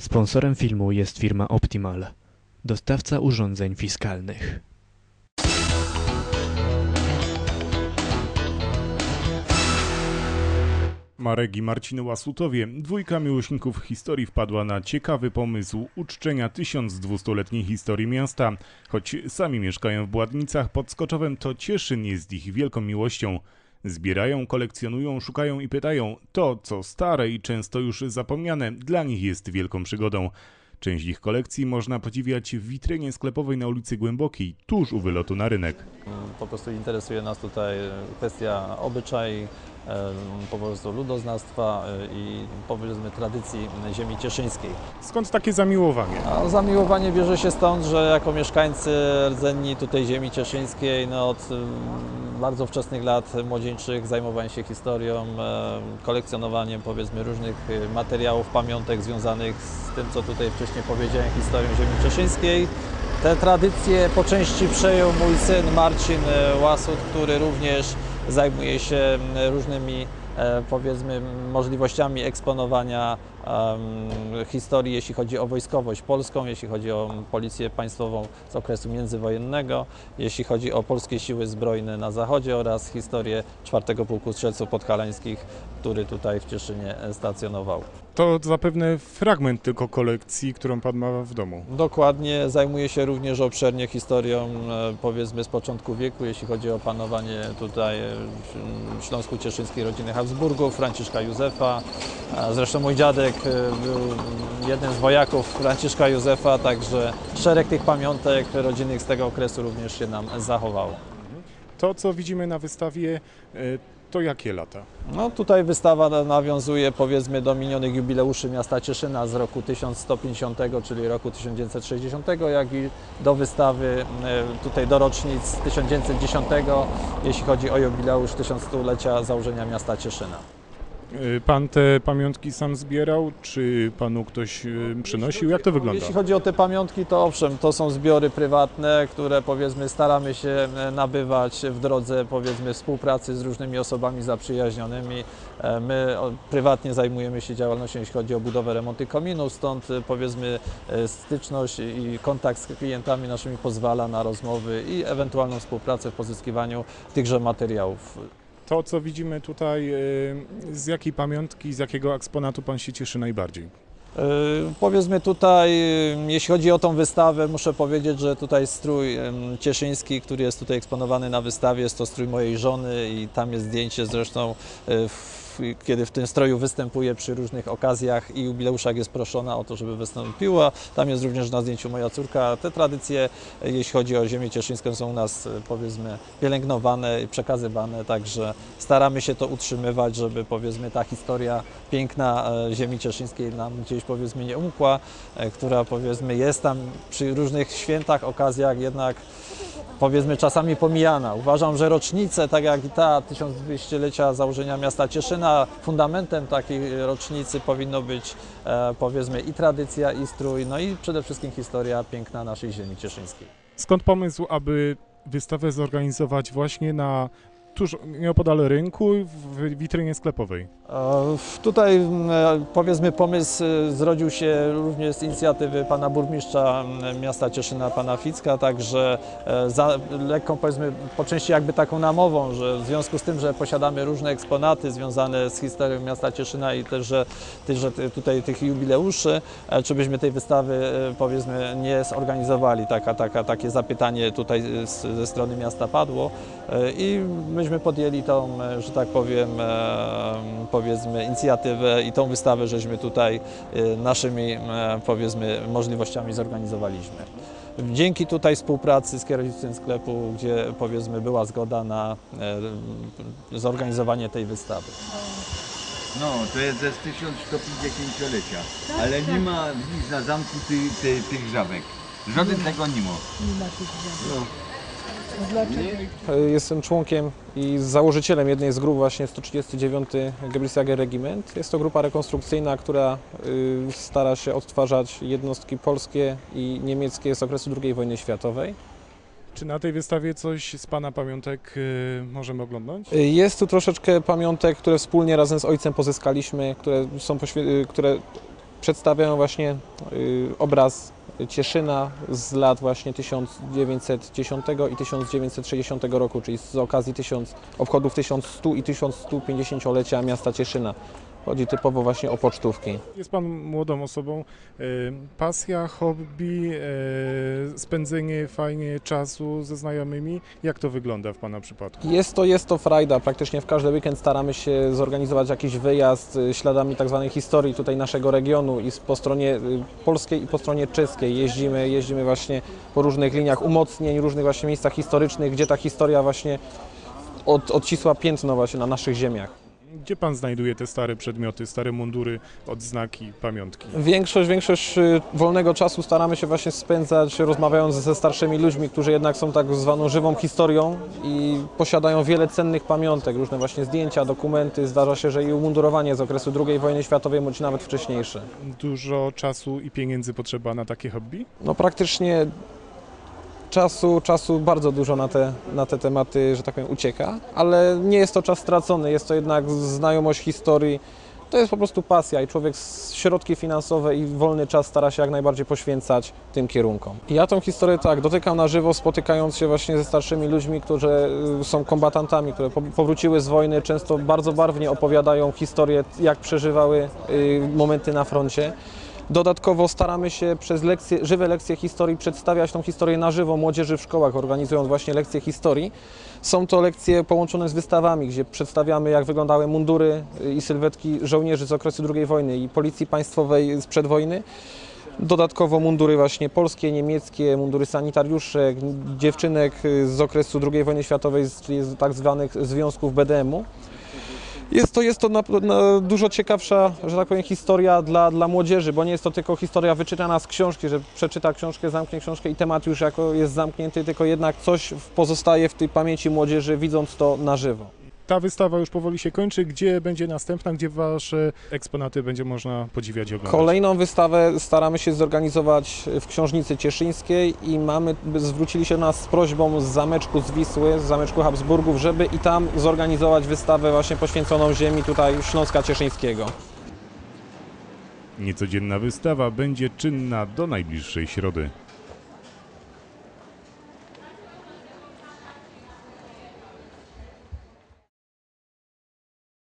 Sponsorem filmu jest firma Optimal, dostawca urządzeń fiskalnych. Marek i Marcin Łasutowie, dwójka miłośników historii wpadła na ciekawy pomysł uczczenia 1200-letniej historii miasta. Choć sami mieszkają w Bładnicach, pod Skoczowem to Cieszyn jest ich wielką miłością. Zbierają, kolekcjonują, szukają i pytają. To, co stare i często już zapomniane, dla nich jest wielką przygodą. Część ich kolekcji można podziwiać w witrynie sklepowej na ulicy Głębokiej, tuż u wylotu na rynek. Po prostu interesuje nas tutaj kwestia obyczaj, po prostu ludoznawstwa e, i powiedzmy tradycji ziemi cieszyńskiej. Skąd takie zamiłowanie? A zamiłowanie bierze się stąd, że jako mieszkańcy rdzenni tutaj ziemi cieszyńskiej no od bardzo wczesnych lat młodzieńczych zajmowałem się historią, em, kolekcjonowaniem powiedzmy różnych e, materiałów, pamiątek związanych z tym, co tutaj wcześniej powiedziałem, historią ziemi cieszyńskiej. Te tradycje po części przejął mój syn Marcin e, Łasut, który również zajmuje się m, różnymi powiedzmy możliwościami eksponowania historii, jeśli chodzi o wojskowość polską, jeśli chodzi o policję państwową z okresu międzywojennego, jeśli chodzi o polskie siły zbrojne na zachodzie oraz historię czwartego Pułku Strzelców Podhalańskich, który tutaj w Cieszynie e, stacjonował. To zapewne fragment tylko kolekcji, którą pan ma w domu. Dokładnie, zajmuje się również obszernie historią e, powiedzmy z początku wieku, jeśli chodzi o panowanie tutaj e, w Śląsku Cieszyńskiej rodziny Habsburgów, Franciszka Józefa. Zresztą mój dziadek e, był jednym z wojaków Franciszka Józefa, także szereg tych pamiątek rodzinnych z tego okresu również się nam zachowało. To, co widzimy na wystawie, e, to jakie lata? No tutaj wystawa na- nawiązuje powiedzmy do minionych jubileuszy miasta Cieszyna z roku 1150, czyli roku 1960, jak i do wystawy e, tutaj do rocznic 1910, jeśli chodzi o jubileusz 1000-lecia założenia miasta Cieszyna. E, Pan te pamiątki sam zbierał, czy panu ktoś e, przynosił? Jak to wygląda? Jeśli chodzi o te pamiątki, to owszem, to są zbiory prywatne, które powiedzmy staramy się e, nabywać w drodze powiedzmy współpracy z różnymi osobami zaprzyjaźnionymi. E, My prywatnie zajmujemy się działalnością, jeśli chodzi o budowę, remonty kominów, stąd e, powiedzmy styczność i kontakt z klientami naszymi pozwala na rozmowy i ewentualną współpracę w pozyskiwaniu tychże materiałów. To, co widzimy tutaj, e, z jakiej pamiątki, z jakiego eksponatu pan się cieszy najbardziej? E, Powiedzmy tutaj, e, jeśli chodzi o tą wystawę, muszę powiedzieć, że tutaj strój cieszyński, który jest tutaj eksponowany na wystawie, jest to strój mojej żony i tam jest zdjęcie zresztą, w, kiedy w tym stroju występuje przy różnych okazjach i jubileuszach jest proszona o to, żeby wystąpiła. Tam jest również na zdjęciu moja córka. Te tradycje, jeśli chodzi o ziemię cieszyńską, są u nas e, powiedzmy pielęgnowane i przekazywane, także staramy się to utrzymywać, żeby powiedzmy ta historia piękna e, ziemi cieszyńskiej nam gdzieś powiedzmy nie umkła, e, która powiedzmy jest tam przy różnych świętach, okazjach jednak powiedzmy czasami pomijana. Uważam, że rocznice, tak jak i ta 1200-lecia założenia miasta Cieszyna, fundamentem takiej rocznicy powinno być e, powiedzmy i tradycja, i strój, no i przede wszystkim historia piękna naszej ziemi cieszyńskiej. Skąd pomysł, aby wystawę zorganizować właśnie na tuż nieopodal rynku w witrynie sklepowej? Tutaj e, powiedzmy pomysł e, zrodził się również z inicjatywy pana burmistrza miasta Cieszyna, pana Ficka, także e, za lekką powiedzmy po części jakby taką namową, że w związku z tym, że posiadamy różne eksponaty związane z historią miasta Cieszyna i też, że, że tutaj tych jubileuszy, czy byśmy tej wystawy powiedzmy nie zorganizowali, taka, taka, takie zapytanie tutaj ze strony miasta padło i myśmy podjęli tą, e, że tak powiem, e, powiedzmy inicjatywę i tą wystawę, żeśmy tutaj e, naszymi powiedzmy możliwościami zorganizowaliśmy. Dzięki tutaj współpracy z kierownictwem sklepu, gdzie powiedzmy była zgoda na zorganizowanie tej wystawy. No, to jest ze 1150-lecia, ale nie ma nic na zamku ty, ty, tych żabek. Żaden tego nie ma. Jestem członkiem i założycielem jednej z grup właśnie 139 Gebrissjager Regiment. Jest to grupa rekonstrukcyjna, która y, stara się odtwarzać jednostki polskie i niemieckie z okresu II wojny światowej. Czy na tej wystawie coś z pana pamiątek e, możemy oglądnąć? Y, Jest tu troszeczkę pamiątek, które wspólnie razem z ojcem pozyskaliśmy, które są y, które przedstawiają właśnie y, obraz Cieszyna z lat właśnie 1910 i 1960 roku, czyli z okazji 1000, obchodów 1100 i 1150-lecia miasta Cieszyna. Chodzi typowo właśnie o pocztówki. Jest Pan młodą osobą. E, Pasja, hobby, e, spędzenie fajnie czasu ze znajomymi. Jak to wygląda w Pana przypadku? Jest to, jest to frajda. Praktycznie w każdy weekend staramy się zorganizować jakiś wyjazd y, śladami tak zwanej historii tutaj naszego regionu i po stronie polskiej i po stronie czeskiej jeździmy, jeździmy właśnie po różnych liniach umocnień, różnych właśnie miejscach historycznych, gdzie ta historia właśnie od, odcisła piętno właśnie na naszych ziemiach. Gdzie Pan znajduje te stare przedmioty, stare mundury, odznaki, pamiątki? Większość, większość y, wolnego czasu staramy się właśnie spędzać rozmawiając ze starszymi ludźmi, którzy jednak są tak zwaną żywą historią i posiadają wiele cennych pamiątek, różne właśnie zdjęcia, dokumenty. Zdarza się, że i umundurowanie z okresu II wojny światowej, bądź nawet wcześniejsze. Dużo czasu i pieniędzy potrzeba na takie hobby? No praktycznie czasu, czasu bardzo dużo na te, na te tematy, że tak powiem, ucieka, ale nie jest to czas stracony, jest to jednak znajomość historii. To jest po prostu pasja i człowiek środki finansowe i wolny czas stara się jak najbardziej poświęcać tym kierunkom. Ja tą historię tak dotykam na żywo, spotykając się właśnie ze starszymi ludźmi, którzy y, są kombatantami, które po- powróciły z wojny, często bardzo barwnie opowiadają historię, jak przeżywały y, momenty na froncie. Dodatkowo staramy się przez lekcje, żywe lekcje historii przedstawiać tą historię na żywo młodzieży w szkołach, organizując właśnie lekcje historii. Są to lekcje połączone z wystawami, gdzie przedstawiamy jak wyglądały mundury i sylwetki żołnierzy z okresu II wojny i Policji Państwowej sprzed wojny. Dodatkowo mundury właśnie polskie, niemieckie, mundury sanitariuszek, dziewczynek z okresu II wojny światowej, czyli z tak zwanych związków BDM-u. Jest to, jest to na, na dużo ciekawsza, że tak powiem, historia dla, dla młodzieży, bo nie jest to tylko historia wyczytana z książki, że przeczyta książkę, zamknie książkę i temat już jako jest zamknięty, tylko jednak coś pozostaje w tej pamięci młodzieży, widząc to na żywo. Ta wystawa już powoli się kończy. Gdzie będzie następna? Gdzie Wasze eksponaty będzie można podziwiać i oglądać? Kolejną wystawę staramy się zorganizować w Książnicy Cieszyńskiej i mamy, zwrócili się do nas z prośbą z zameczku z Wisły, z zameczku Habsburgów, żeby i tam zorganizować wystawę właśnie poświęconą ziemi tutaj Śląska Cieszyńskiego. Niecodzienna wystawa będzie czynna do najbliższej środy.